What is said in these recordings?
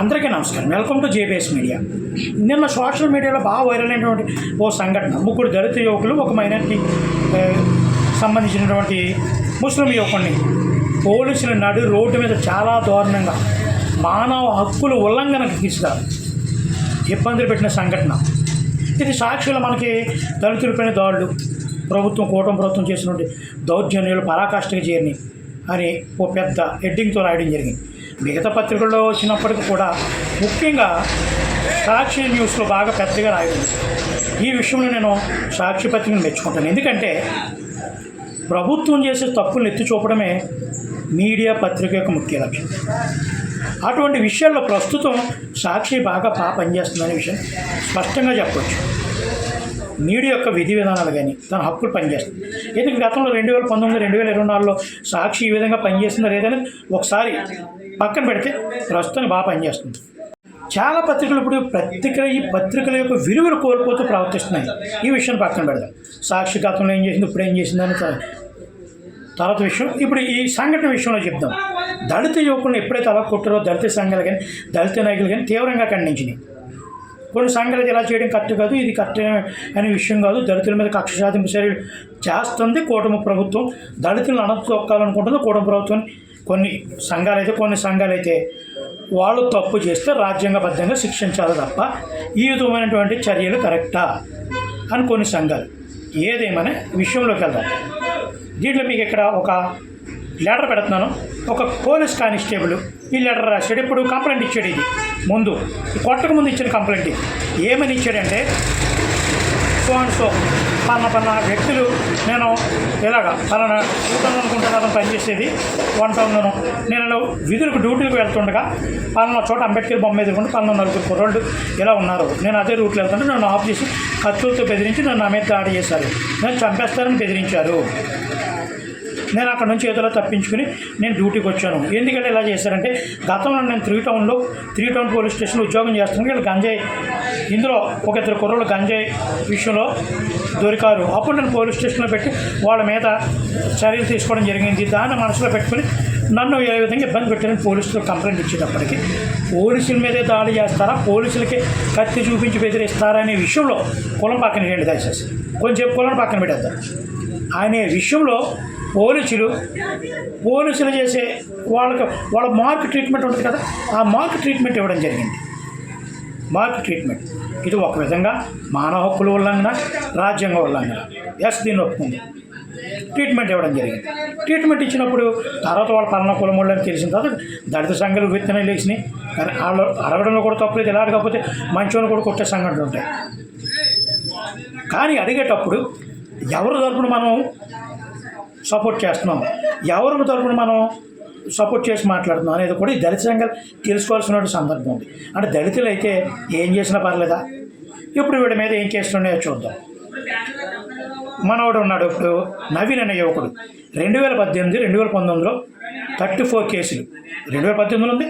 అందరికీ నమస్కారం. Welcome to JBS media నిన్న సోషల్ మీడియాలో బాగా వైరల్ అయినటువంటి ఓ సంఘటన. ముగ్గురు దళిత యువకులు ఒక మైనార్టీ సంబంధించినటువంటి ముస్లిం యువకుడిని పోలీసులు నడు రోడ్డు మీద చాలా దారుణంగా మానవ హక్కులు ఉల్లంఘనకు తీసుకురారు ఇబ్బందులు పెట్టిన సంఘటన. ఇది సాక్షులు మనకి దళితులపైన దాడులు ప్రభుత్వం కూటమి ప్రభుత్వం చేసినటువంటి దౌర్జన్యాలు పరాకాష్ఠకి చేరినాయి అని ఓ పెద్ద హెడ్డింగ్తో రాయడం జరిగింది. మిగతా పత్రికల్లో వచ్చినప్పటికీ కూడా ముఖ్యంగా సాక్షి న్యూస్లో బాగా పెద్దగా రాయడం ఈ విషయంలో నేను సాక్షి పత్రికను మెచ్చుకుంటాను. ఎందుకంటే ప్రభుత్వం చేసే తప్పులను ఎత్తి చూపడమే మీడియా పత్రిక యొక్క ముఖ్య లక్ష్యం. అటువంటి విషయాల్లో ప్రస్తుతం సాక్షి బాగా బాగా పనిచేస్తుందనే విషయం స్పష్టంగా చెప్పవచ్చు మీడియా యొక్క విధి విధానాలు కానీ తన హక్కులు పనిచేస్తుంది ఎందుకంటే గతంలో రెండు వేల పంతొమ్మిది రెండు వేల ఇరవై నాలుగులో సాక్షి ఈ విధంగా పనిచేస్తుందా లేదని ఒకసారి పక్కన పెడితే ప్రస్తుతం బాగా పనిచేస్తుంది. చాలా పత్రికలు ఇప్పుడు పత్రికల ఈ పత్రికల యొక్క విలువలు కోల్పోతూ ప్రవర్తిస్తున్నాయి. ఈ విషయాన్ని పక్కన పెడదాం. సాక్షి గతంలో ఏం చేసింది ఇప్పుడు ఏం చేసిందని త- తర్వాత విషయం. ఇప్పుడు ఈ సంఘటన విషయంలో చెప్దాం. దళిత యువకులను ఎప్పుడైతే అలా కొట్టారో దళిత సంఘాలు కానీ దళిత నాయకులు కానీ తీవ్రంగా ఖండించినాయి. కొన్ని సంఘాలు ఇలా చేయడం కరెక్ట్ కాదు ఇది కరెక్ట్ అనే విషయం కాదు. దళితుల మీద కక్ష సాధింపు చర్యలు చేస్తుంది కూటమి ప్రభుత్వం. దళితులను అణతొక్కాలనుకుంటుంది కూటమి ప్రభుత్వం. కొన్ని సంఘాలు అయితే కొన్ని సంఘాలు అయితే వాళ్ళు తప్పు చేస్తే రాజ్యాంగబద్ధంగా శిక్షించాలి తప్ప ఈ విధమైనటువంటి చర్యలు కరెక్టా అని కొన్ని సంఘాలు. ఏదేమైనా విషయంలోకి వెళ్దాం. దీంట్లో మీకు ఇక్కడ ఒక లెటర్ పెడుతున్నాను. ఒక పోలీస్ కానిస్టేబుల్ ఈ లెటర్ రాశాడు. ఇప్పుడు కంప్లైంట్ ఇచ్చాడు ఇది. ముందు ఈ కొట్టక ముందు ఇచ్చిన కంప్లైంట్ ఏమని ఇచ్చాడంటే సో అండ్ సో పన్న పన్న వ్యక్తులు నేను ఇలాగా పలానా ఊటం అనుకుంటున్నా అతను పనిచేసేది వన్ టౌన్లోను నేను విధులకు డ్యూటీలకు వెళ్తుండగా పలానా చోట అంబేద్కర్ బొమ్మ ఎదుర్కొంటూ పలానా నలుగురు కుర్రోళ్ళు ఇలా ఉన్నారు. నేను అదే రూట్లో వెళ్తుంటే నన్ను ఆఫ్ చేసి కత్తులతో బెదిరించి నన్ను నా మీద దాడి చేశారు. నేను చంపేస్తారని బెదిరించారు. నేను అక్కడ నుంచి ఏదో తప్పించుకుని నేను డ్యూటీకి వచ్చాను. ఎందుకంటే ఇలా చేశారంటే గతంలో నేను త్రీ టౌన్లో త్రీ టౌన్ పోలీస్ స్టేషన్లో ఉద్యోగం చేస్తున్నాను వీళ్ళు గంజాయి ఇందులో ఒక ఇద్దరు కుర్రలు గంజాయి విషయంలో దొరికారు. అప్పుడు నేను పోలీస్ స్టేషన్లో పెట్టి వాళ్ళ మీద చర్యలు తీసుకోవడం జరిగింది. దాన్ని మనసులో పెట్టుకుని నన్ను ఏ విధంగా ఇబ్బంది పెట్టారని పోలీసులు కంప్లైంట్ ఇచ్చేటప్పటికి పోలీసుల మీదే దాడి చేస్తారా పోలీసులకి కత్తి చూపించి బెదిరిస్తారా అనే విషయంలో కులం పక్కన వేయండి దయచేసి కొంచెం కులం పక్కన పెట్టేద్దాం. అనే విషయంలో పోలీసులు పోలీసులు చేసే వాళ్ళకి వాళ్ళ మార్క్ ట్రీట్మెంట్ ఉంటుంది కదా ఆ మార్క్ ట్రీట్మెంట్ ఇవ్వడం జరిగింది. Mark treatment. ఇది ఒక విధంగా మానవ హక్కుల ఉల్లంఘన రాజ్యాంగ ఉల్లంఘన. ఎస్ దీన్ని ఒప్పుకుంది. ట్రీట్మెంట్ ఇవ్వడం జరిగింది. ట్రీట్మెంట్ ఇచ్చినప్పుడు తర్వాత వాళ్ళ పలానా కులం అని తెలిసిన తర్వాత దళిత సంఘాలు విత్తనం లేచినాయి కానీ వాళ్ళు అడగడంలో కూడా తప్పలేదు ఎలా అడగకపోతే మంచోని కూడా కొట్టే సంఘటనలు ఉంటాయి. కానీ అడిగేటప్పుడు ఎవరి తరపున మనం సపోర్ట్ చేస్తున్నాం. ఎవరి తరపున మనం సపోర్ట్ చేసి మాట్లాడుతున్నాం అనేది కూడా ఈ దళిత సంఘాలు తెలుసుకోవాల్సిన సందర్భం ఉంది. అంటే దళితులు అయితే ఏం చేసినా పర్లేదా? ఇప్పుడు వీడి మీద ఏం చేస్తున్నాయో చూద్దాం. మనవాడు ఉన్నాడు ఇప్పుడు నవీన్ అనే యువకుడు. రెండు వేల పద్దెనిమిది రెండు వేల పంతొమ్మిదిలో థర్టీ ఫోర్ కేసులు. రెండు వేల పద్దెనిమిదిలో ఉంది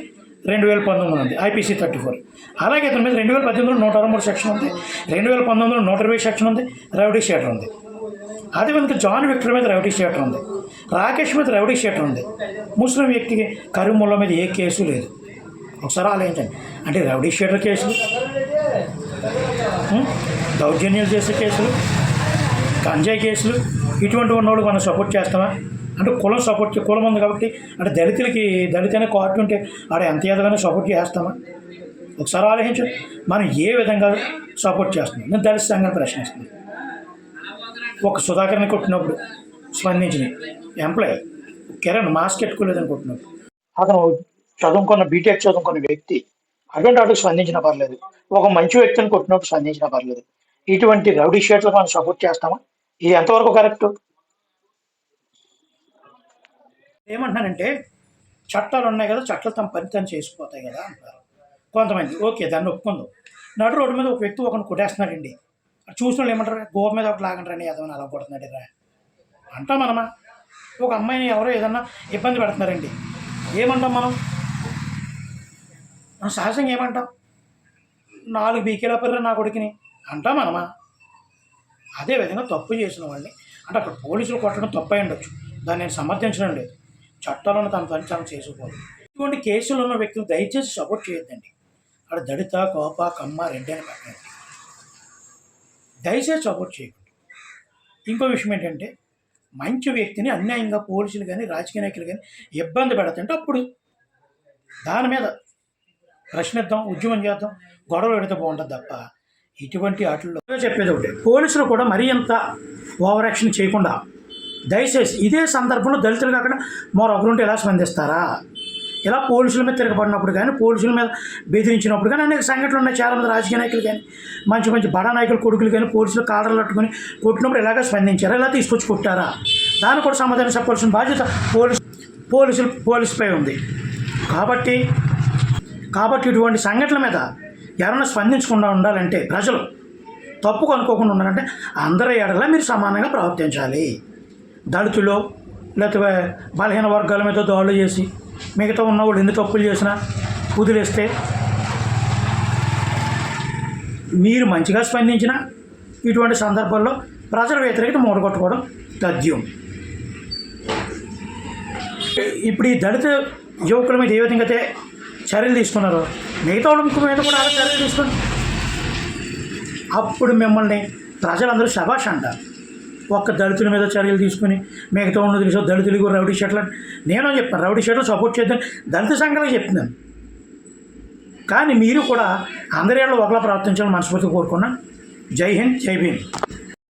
రెండు వేల పంతొమ్మిది ఉంది ఐపీసీ థర్టీ ఫోర్. అలాగే ఇతని మీద రెండు వేల పద్దెనిమిదిలో నూట అరవై మూడు సెక్షన్ ఉంది రెండు వేల పంతొమ్మిదిలో నూట ఇరవై సెక్షన్ ఉంది రౌడీ షేటర్ ఉంది. అది వెనుక జాన్ విక్టర్ మీద రౌడీ షీటర్ ఉంది. రాకేష్ మీద రౌడీ షీటర్ ఉంది. ముస్లిం వ్యక్తికి కరీముల్లా మీద ఏ కేసు లేదు. ఒకసారి ఆలోచించండి. అంటే రౌడీ షీటర్ కేసులు ఉం? దౌర్జన్యాలు చేసే కేసులు గంజాయి కేసులు ఇటువంటి ఉన్నోళ్ళు మనం సపోర్ట్ చేస్తామా? అంటే కులం సపోర్ట్ కులం ఉంది కాబట్టి అంటే దళితులకి దళిత అనే కార్డు ఉంటే ఆడ ఎంత ఎదగానే సపోర్ట్ చేస్తామా? ఒకసారి ఆలోచించు. మనం ఏ విధంగా సపోర్ట్ చేస్తున్నాం? నేను దళిత సంఘాన్ని ప్రశ్నిస్తున్నాను ఒక సుధాకర్ని కొట్టినప్పుడు స్పందించిన ఎంప్లాయ్ కిరణ్ మాస్క్ పెట్టుకోలేదని కొట్టినప్పుడు. అతను చదువుకున్న బీటెక్ చదువుకున్న వ్యక్తి అటువంటి వాటికి స్పందించినా పర్లేదు. ఒక మంచి వ్యక్తిని కొట్టినప్పుడు స్పందించినా పర్లేదు. ఇటువంటి రౌడీ షేట్లు మనం సపోర్ట్ చేస్తామా? ఇది ఎంతవరకు కరెక్ట్? ఏమంటున్నానంటే చట్టాలు ఉన్నాయి కదా చట్టాలు తమ పని తను చేసిపోతాయి కదా అంటారు. కొంతమంది ఓకే దాన్ని ఒప్పుకుందాం. నడు రోడ్డు మీద ఒక వ్యక్తి ఒకరిని కొట్టేస్తున్నాడండి. చూసిన వాళ్ళు ఏమంటారు? గోప మీద ఒకటి లాగంటారని ఏదైనా అలా కొడుతున్నాడు రా. అంటాం మనమా? ఒక అమ్మాయిని ఎవరో ఏదన్నా ఇబ్బంది పెడుతున్నారండి. ఏమంటాం మనం? మనం సహజంగా ఏమంటాం? నాలుగు బీకేల పర్ర నా కొడుకుని? అంటాం మనమా? అదే విధంగా తప్పు చేసిన వాళ్ళని అంటే అక్కడ పోలీసులు కొట్టడం తప్పు అయి ఉండొచ్చు. దాన్ని నేను సమర్థించడం లేదు. చట్టాలను తన పని తను చేసుకోవాలి. ఇటువంటి కేసులు ఉన్న వ్యక్తులు దయచేసి సపోర్ట్ చేయొద్దండి. అక్కడ దళిత కోప కమ్మ రెడ్డి అని పెట్టండి. దయచేసి సపోర్ట్ చేయకండి. ఇంకో విషయం ఏంటంటే మంచి వ్యక్తిని అన్యాయంగా పోలీసులు కానీ రాజకీయ నాయకులు కానీ ఇబ్బంది పెడతంటే అప్పుడు దాని మీద ప్రశ్నిద్దాం ఉద్యమం చేద్దాం గొడవ పెడితే బాగుంటుంది తప్ప ఇటువంటి వాటిల్లో చెప్పేది ఒకటి పోలీసులు కూడా మరీ అంత ఓవర్ యాక్షన్ చేయకుండా దయచేసి ఇదే సందర్భంలో దళితులు కాకుండా మరొకరుంటే ఎలా స్పందిస్తారా? ఇలా పోలీసుల మీద తిరగబడినప్పుడు కానీ పోలీసుల మీద బెదిరించినప్పుడు కానీ అనేక సంఘటనలు ఉన్నాయి చాలామంది రాజకీయ నాయకులు కానీ మంచి మంచి బడా నాయకులు కొడుకులు కానీ పోలీసులు కాలర్లు పట్టుకొని కొట్టినప్పుడు ఎలాగ స్పందించారా? ఇలా తీసుకొచ్చి కొట్టారా? దాన్ని కూడా సమాధానం చెప్పాల్సిన బాధ్యత పోలీసు పోలీసులు పోలీసుపై ఉంది. కాబట్టి కాబట్టి ఇటువంటి సంఘటనల మీద ఎవరైనా స్పందించకుండా ఉండాలంటే ప్రజలు తప్పు కనుక్కోకుండా ఉండాలంటే అందరి ఎడలా మీరు సమానంగా ప్రవర్తించాలి. దళితులు లేకపోతే బలహీన వర్గాల మీద దాడులు చేసి మిగతా ఉన్నవాళ్ళు ఎన్ని తప్పులు చేసినా వదిలేస్తే మీరు మంచిగా స్పందించిన ఇటువంటి సందర్భాల్లో ప్రజల వ్యతిరేకత మూడగొట్టుకోవడం తథ్యం. ఇప్పుడు ఈ దళిత యువకుల మీద ఏ విధంగా అయితే చర్యలు తీసుకున్నారో మిగతా వాళ్ళ మీద కూడా అలా చర్యలు తీసుకున్నారు. అప్పుడు మిమ్మల్ని ప్రజలందరూ శభాష్ అంటారు. ఒక్క దళితుల మీద చర్యలు తీసుకుని మిగతా ఉన్నది దళితులు కూడా రౌడీ షెట్లు అని నేను చెప్తాను రౌడీ షెట్లు సపోర్ట్ చేద్దాం దళిత సంఘాలకు చెప్తున్నాను. కానీ మీరు కూడా అందరి ఒకలా ప్రవర్తించాలని మనస్ఫూర్తిగా కోరుకున్నాను. జై హింద్ జై భీమ్.